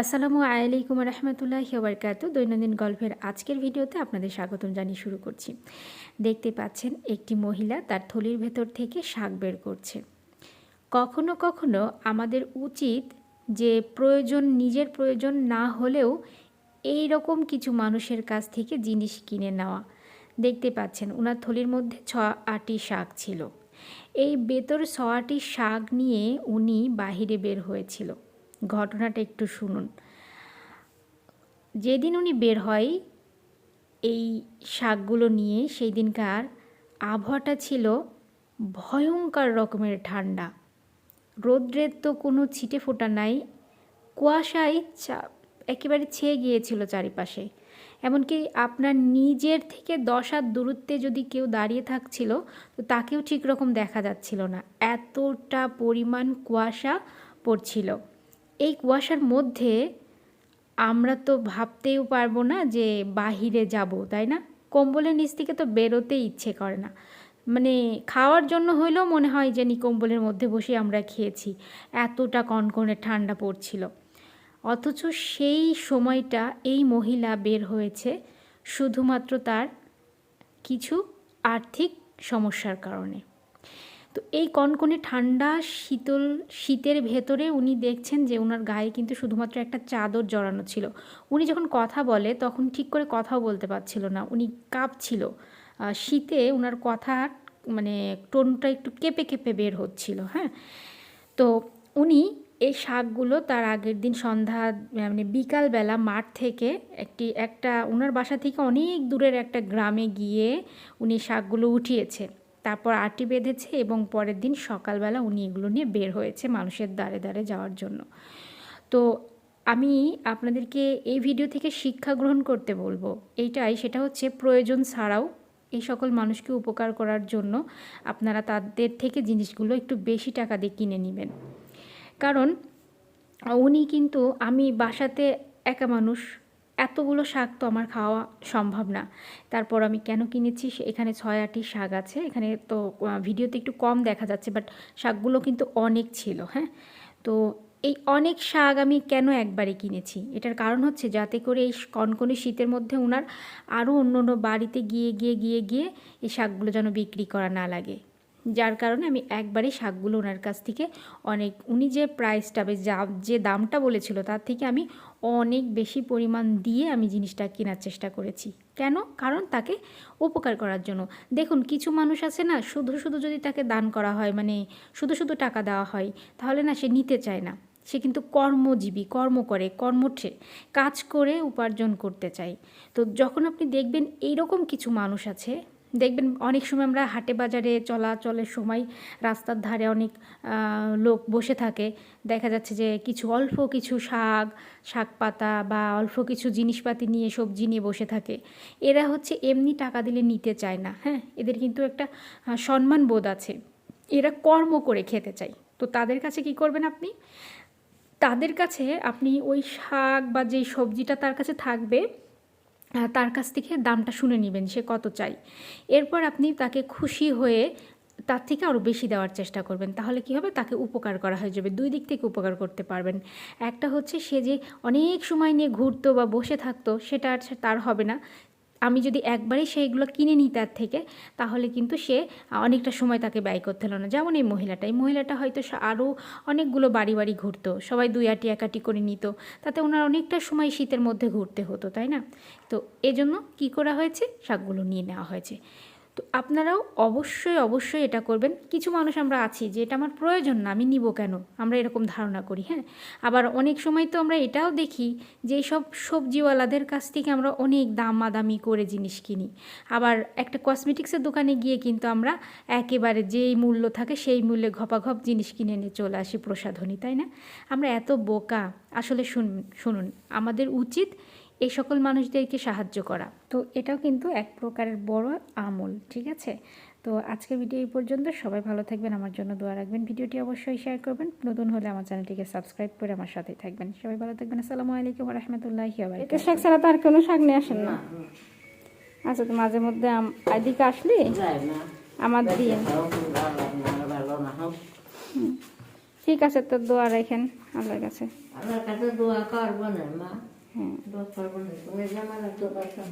আসসালামু আলাইকুম রহমতুল্লাহ ওবরকাত। দৈনন্দিন গল্পের আজকের ভিডিওতে আপনাদের স্বাগতম জানিয়ে শুরু করছি। দেখতে পাচ্ছেন, একটি মহিলা তার থলির ভেতর থেকে শাক বের করছে। কখনো কখনো আমাদের উচিত যে প্রয়োজন, নিজের প্রয়োজন না হলেও এই রকম কিছু মানুষের কাছ থেকে জিনিস কিনে নেওয়া। দেখতে পাচ্ছেন ওনার থলির মধ্যে ছ আটি শাক ছিল। এই বেতর ছ আটি শাক নিয়ে উনি বাহিরে বের হয়েছিল। ঘটনাটা একটু শুনুন। যেদিন উনি বের হয়, এই শাকগুলো নিয়ে সেই দিনকার আবহাওয়াটা ছিল ভয়ঙ্কর রকমের ঠান্ডা। রৌদ্রের তো কোনো ছিটে ফোটা নাই, কুয়াশায় চা, একেবারে ছেয়ে গিয়েছিল চারিপাশে। এমনকি আপনার নিজের থেকে দশ হাত দূরত্বে যদি কেউ দাঁড়িয়ে থাকছিল, তো তাকেও ঠিক রকম দেখা যাচ্ছিল না। এতটা পরিমাণ কুয়াশা পড়ছিল। এই কুয়াশার মধ্যে আমরা তো ভাবতেও পারব না যে বাহিরে যাব, তাই না? কম্বলের নিচ থেকে তো বেরোতে ইচ্ছে করে না। মানে খাওয়ার জন্য হইলেও মনে হয় যে নি কম্বলের মধ্যে বসে আমরা খেয়েছি, এতটা কনকনে ঠান্ডা পড়ছিল। অথচ সেই সময়টা এই মহিলা বের হয়েছে শুধুমাত্র তার কিছু আর্থিক সমস্যার কারণে। তো এই কনকনে ঠান্ডা শীতল, শীতের ভেতরে উনি দেখছেন যে ওনার গায়ে কিন্তু শুধুমাত্র একটা চাদর জড়ানো ছিল। উনি যখন কথা বলে তখন ঠিক করে কথাও বলতে পারছিল না। উনি কাঁপছিল। শীতে ওনার কথা মানে টোনটা একটু কেঁপে কেঁপে বের হচ্ছিল হ্যাঁ? তো উনি এই শাকগুলো তার আগের দিন সন্ধ্যা মানে বিকালবেলা মাঠ থেকে একটি, একটা ওনার বাসা থেকে অনেক দূরের একটা গ্রামে গিয়ে উনি শাকগুলো উঠিয়েছে। তারপর আটি বেঁধেছে এবং পরের দিন সকালবেলা উনি এগুলো নিয়ে বের হয়েছে মানুষের দ্বারে দ্বারে যাওয়ার জন্য। তো আমি আপনাদেরকে এই ভিডিও থেকে শিক্ষা গ্রহণ করতে বলব। এইটাই, সেটা হচ্ছে প্রয়োজন ছাড়াও এই সকল মানুষকে উপকার করার জন্য আপনারা তাদের থেকে জিনিসগুলো একটু বেশি টাকা দিয়ে কিনে নেবেন। কারণ উনি কিন্তু, আমি বাসাতে একা মানুষ এতগুলো শাক তো আমার খাওয়া সম্ভব না। তারপর আমি কেন কিনেছি? এখানে ছয় আটটি শাক আছে। এখানে তো ভিডিওতে একটু কম দেখা যাচ্ছে বাট শাকগুলো কিন্তু অনেক ছিল হ্যাঁ? তো এই অনেক শাক আমি কেন একবারে কিনেছি? এটার কারণ হচ্ছে যাতে করে এই কনকনে শীতের মধ্যে ওনার আরও অন্য অন্য বাড়িতে গিয়ে গিয়ে গিয়ে গিয়ে এই শাকগুলো যেন বিক্রি করা না লাগে। যার কারণে আমি একবারে শাকগুলো ওনার কাছ থেকে অনেক, উনি যে প্রাইসটা যা, যে দামটা বলেছিল তার থেকে আমি অনেক বেশি পরিমাণ দিয়ে আমি জিনিসটা কেনার চেষ্টা করেছি। কেন? কারণ তাকে উপকার করার জন্য। দেখুন, কিছু মানুষ আছে না, শুধু শুধু যদি তাকে দান করা হয় মানে শুধু শুধু টাকা দেওয়া হয়, তাহলে না সে নিতে চায় না। সে কিন্তু কর্মজীবী, কর্ম করে, কর্মঠে, কাজ করে উপার্জন করতে চায়। তো যখন আপনি দেখবেন এইরকম কিছু মানুষ আছে দেখবেন অনেক সময় আমরা হাটে বাজারে চলাচলের সময় রাস্তার ধারে অনেক লোক বসে থাকে। দেখা যাচ্ছে যে কিছু অল্প কিছু শাক শাক পাতা বা অল্প কিছু জিনিসপাতি নিয়ে সবজি নিয়ে বসে থাকে। এরা হচ্ছে এমনি টাকা দিলে নিতে চায় না হ্যাঁ? এদের কিন্তু একটা সম্মান বোধ আছে। এরা কর্ম করে খেতে চায়। তো তাদের কাছে কি করবেন আপনি? তাদের কাছে আপনি ওই শাক বা যেই সবজিটা তার কাছে থাকবে তার কাছ থেকে দামটা শুনে নেবেন সে কত চাই। এরপর আপনি তাকে খুশি হয়ে তার থেকে আরও বেশি দেওয়ার চেষ্টা করবেন। তাহলে কি হবে? তাকে উপকার করা হয়ে যাবে। দুই দিক থেকে উপকার করতে পারবেন। একটা হচ্ছে সে যে অনেক সময় নিয়ে ঘুরতো বা বসে থাকতো, সেটা আর তার হবে না। আমি যদি একবারই সেইগুলো কিনে নিই তার থেকে, তাহলে কিন্তু সে অনেকটা সময় তাকে ব্যয় করতে হলো না। যেমন এই মহিলাটা। এই মহিলাটা হয়তো আরও অনেকগুলো বাড়ি বাড়ি ঘুরতো, সবাই দুই আটি একাটি করে নিত, তাতে ওনার অনেকটা সময় শীতের মধ্যে ঘুরতে হতো, তাই না? তো এজন্য কি করা হয়েছে? শাকগুলো নিয়ে নেওয়া হয়েছে। তো আপনারাও অবশ্যই অবশ্যই এটা করবেন। কিছু মানুষ আমরা আছি যে এটা আমার প্রয়োজন না, আমি নিব কেন? আমরা এরকম ধারণা করি হ্যাঁ? আবার অনেক সময় তো আমরা এটাও দেখি যে সব সবজিওয়ালাদের কাছ থেকে আমরা অনেক দামাদামি করে জিনিস কিনি। আবার একটা কসমেটিক্সের দোকানে গিয়ে কিন্তু আমরা একেবারে যেই মূল্য থাকে সেই মূল্যে ঘপাঘপ জিনিস কিনে নিয়ে চলে আসি প্রসাধনী, তাই না? আমরা এত বোকা। আসলে শুন, শুনুন, আমাদের উচিত এই সকল মানুষদেরকে সাহায্য করা। তো এটাও কিন্তু এক প্রকারের বড় আমল ঠিক আছে? তো আজকের ভিডিও এই পর্যন্ত। সবাই ভালো থাকবেন আমার জন্য দোয়া রাখবেন। ভিডিওটি অবশ্যই শেয়ার করবেন। নতুন হলে আমার চ্যানেলটিকে সাবস্ক্রাইব করে আমার সাথেই থাকবেন। সবাই ভালো থাকবেন। আসসালামু আলাইকুম রহমতুল্লাহ এটা শাক ছাড়া তো আর কোনো শাক নিয়ে আসেন না? আচ্ছা তো মাঝে মধ্যে এদিকে আসলি? আমার দিয়ে ঠিক আছে তো দোয়া রাখেন। আল্লাহর কাছে। আল্লাহর কাছে দোয়া করব না মা। হ্যাঁ দোয়া করব না তুমি যে আমার তো কথা